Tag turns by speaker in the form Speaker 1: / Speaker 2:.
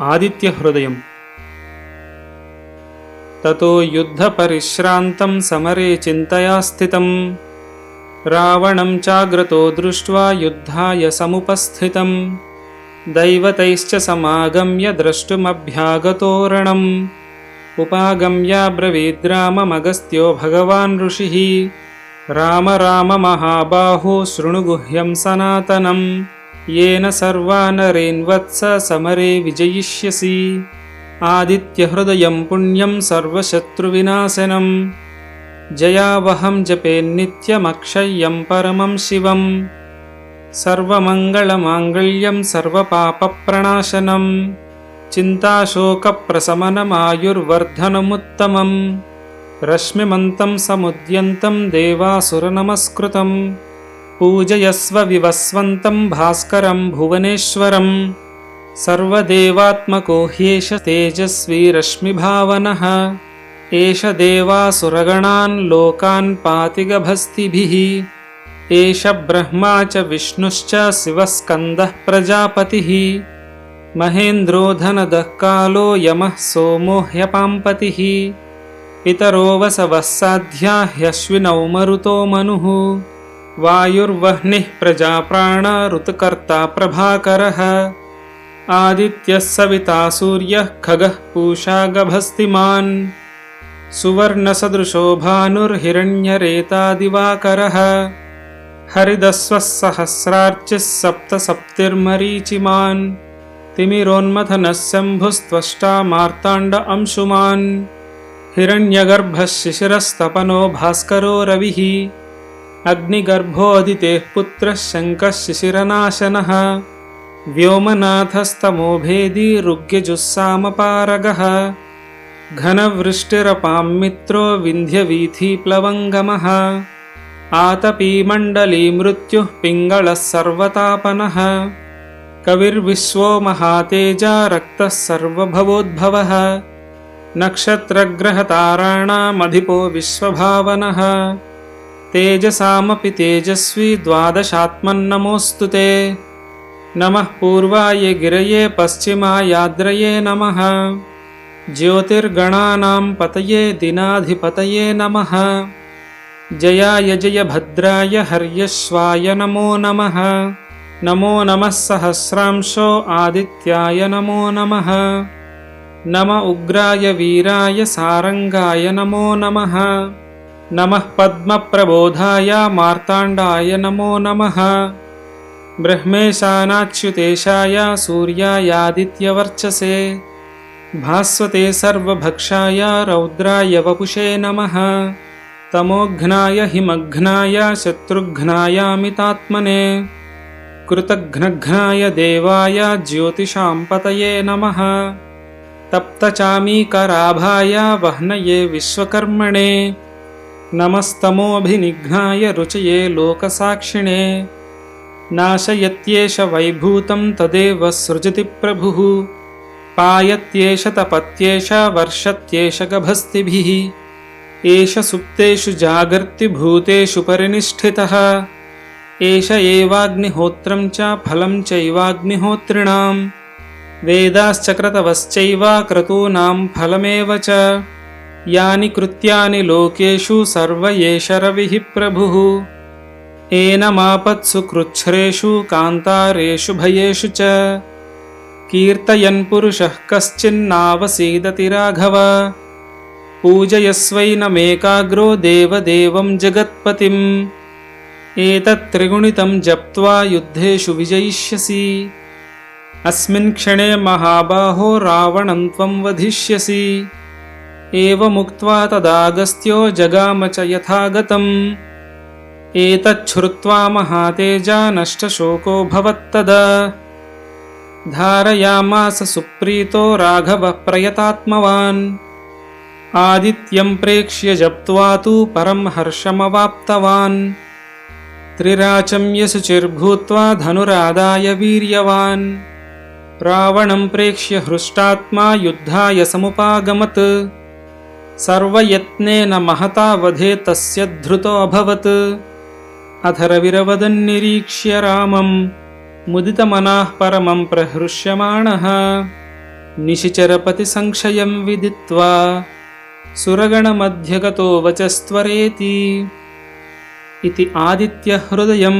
Speaker 1: आदित्यहृदयम्। ततो युद्धपरिश्रान्तं समरे चिन्तया स्थितम्। रावणं चाग्रतो दृष्ट्वा युद्धाय समुपस्थितम्। दैवतैश्च समागम्य द्रष्टुमभ्यागतोरणम्। उपागम्याब्रवीद्राममगस्त्यो भगवान् ऋषिः। राम राम महाबाहो शृणुगुह्यं सनातनम् येन सर्वानरेन्वत्स समरे विजयिष्यसि। आदित्यहृदयं पुण्यं सर्वशत्रुविनाशनम्। जयावहं जपेन्नित्यमक्षय्यं परमं शिवम्। सर्वमङ्गलमाङ्गल्यं सर्वपापप्रणाशनम्। चिन्ताशोकप्रशमनमायुर्वर्धनमुत्तमम्। रश्मिमन्तं समुद्यन्तं देवासुरनमस्कृतम् పూజయస్వ వివస్వంతం భాస్కరం భువనేశ్వరం సర్వదేవాత్మకో హ్యేష తేజస్వీ రశ్మిభావన ఏష దేవాసురగణాన్ లోకాన్ పాతిగభస్తిభిః ఏష బ్రహ్మా చ విష్ణుశ్చ శివస్కందః ప్రజాపతిः మహేంద్రోధనదః కాలో యమः సోమో హ్యపాంపతిः పితరోవసవः హ్యశ్వినౌ మరుతో మనుః वायुर्वह्निः प्रजाप्राण ऋतुकर्ता प्रभाकरः आदित्यः सविता सूर्यः खगः पूषा गभस्तिमान् सुवर्णसदृशो भानुर्हिरण्यरेतादिवाकरः हरिदस्वः सहस्रार्चिः सप्तसप्तिर्मरीचिमान् तिमिरोन्मथनः शम्भुस्त्वष्टा मार्ताण्ड अंशुमान् हिरण्यगर्भः शिशिरस्तपनो भास्करो रविः अग्निगर्भोऽदितेः पुत्रः शङ्कः शिशिरनाशनः व्योमनाथस्तमोभेदी ऋग्यजुस्सामपारगः। घनवृष्टिरपां मित्रो विन्ध्यवीथिप्लवङ्गमः। आतपीमण्डली मृत्युः पिङ्गळः सर्वतापनः। कविर्विश्वो महातेजा रक्तः सर्वभवोद्भवः। नक्षत्रग्रहताराणामधिपो विश्वभावनः। तेजसामपि तेजस्वी द्वादशात्मन्नमोऽस्तु ते। नमः पूर्वाय गिरये पश्चिमायाद्रये नमः। ज्योतिर्गणानां पतये दिनाधिपतये नमः। जयाय जय भद्राय हर्यश्वाय नमो नमः। नमो नमः सहस्रांशो आदित्याय नमो नमः। नम उग्राय वीराय सारङ्गाय नमो नमः नमः पद्मप्रबोधाय मार्ताण्डाय नमो नमः। ब्रह्मेशानाच्युतेशाय सूर्यायादित्यवर्चसे। भास्वते सर्वभक्षाय रौद्राय वपुषे नमः। तमोघ्नाय हिमघ्नाय शत्रुघ्नायामितात्मने। कृतघ्नघ्नाय देवाय ज्योतिषां पतये नमः। तप्तचामीकराभाय वह्नये विश्वकर्मणे नमस्तमोऽभिनिघ्नाय रुचये लोकसाक्षिणे नाशयत्येष वैभूतं तदेव सृजति प्रभुः पायत्येष तपत्येष वर्षत्येष गभस्तिभिः एष सुप्तेषु जागर्तिभूतेषु परिनिष्ठितः एष एवाग्निहोत्रं च फलं चैवाग्निहोत्रिणां वेदाश्च क्रतवश्चैव क्रतूनां फलमेव च यानि कृत्यानि लोकेषु सर्व एष रविः प्रभुः एनमापत्सु कृच्छ्रेषु कान्तारेषु भयेषु च। कीर्तयन्पुरुषः कश्चिन्नावसीदति राघव। पूजयस्वैनमेकाग्रो देवदेवं जगत्पतिम्। एतत्त्रिगुणितं जप्त्वा युद्धेषु विजयिष्यसि। अस्मिन् क्षणे महाबाहो रावणं त्वं वधिष्यसि एवमुक्त्वा तदागस्त्यो जगाम च यथागतम्। एतच्छ्रुत्वा महातेजा नष्टशोको भवत्तदा। धारयामास सुप्रीतो राघवः प्रयतात्मवान्। आदित्यं प्रेक्ष्य जप्त्वा तु परं हर्षमवाप्तवान्। त्रिराचम्यशुचिर्भूत्वा धनुरादाय वीर्यवान्। रावणं प्रेक्ष्य हृष्टात्मा युद्धाय समुपागमत् सर्वयत्नेन महता वधे तस्य धृतोऽभवत् अथरविरवदन्निरीक्ष्य रामं मुदितमनाः परमं प्रहृष्यमाणः निशिचरपतिसंक्षयं विदित्वा सुरगणमध्यगतो वचस्त्वरेति इति आदित्यहृदयं